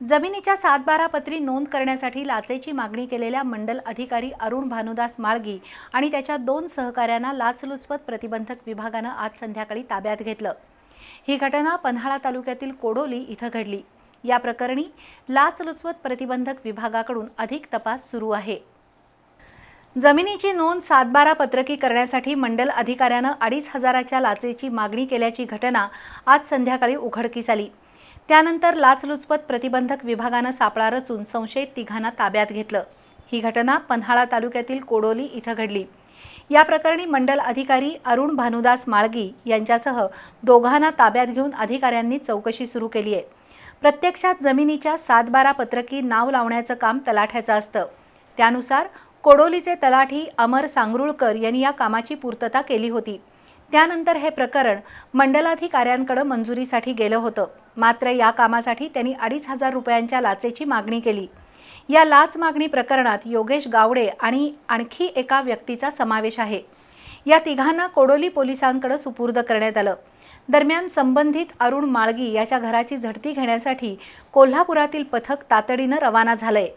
जमिनीच्या सातबारा पत्री नोंद करण्यासाठी लाचेची मागणी केलेल्या मंडल अधिकारी अरुण भानुदास माळगी आणि त्याच्या दोन सहकाऱ्यांना लाचलुचपत प्रतिबंधक विभागानं आज संध्याकाळी ताब्यात घेतलं. ही घटना पन्हाळा तालुक्यातील कोडोली इथं घडली. या प्रकरणी लाचलुचपत प्रतिबंधक विभागाकडून अधिक तपास सुरू आहे. जमिनीची नोंद सातबारा पत्रकी करण्यासाठी मंडल अधिकाऱ्यानं अडीच हजाराच्या लाचेची मागणी केल्याची घटना आज संध्याकाळी उघडकीस आली. त्यानंतर लाचलुचपत प्रतिबंधक विभागानं सापळा रचून संशयित तिघांना ताब्यात घेतलं. ही घटना पन्हाळा तालुक्यातील कोडोली इथं घडली. या प्रकरणी मंडल अधिकारी अरुण भानुदास माळगी यांच्यासह दोघांना ताब्यात घेऊन अधिकाऱ्यांनी चौकशी सुरू केली आहे. प्रत्यक्षात जमिनीच्या सातबारा पत्रकी नाव लावण्याचं काम तलाठ्याचं असतं. त्यानुसार कोडोलीचे तलाठी अमर सांगरुळकर यांनी या कामाची पूर्तता केली होती. त्यानंतर हे प्रकरण मंडलाधिकाऱ्यांकडे मंजुरीसाठी गेलं होतं. मात्र या कामासाठी त्यांनी अडीच हजार रुपयांच्या लाचेची मागणी केली. या लाच मागणी प्रकरणात योगेश गावडे आणि आणखी एका व्यक्तीचा समावेश आहे. या तिघांना कोडोली पोलिसांकडे सुपूर्द करण्यात आलं. दरम्यान संबंधित अरुण माळगी याच्या घराची झडती घेण्यासाठी कोल्हापुरातील पथक तातडीनं रवाना झालंय.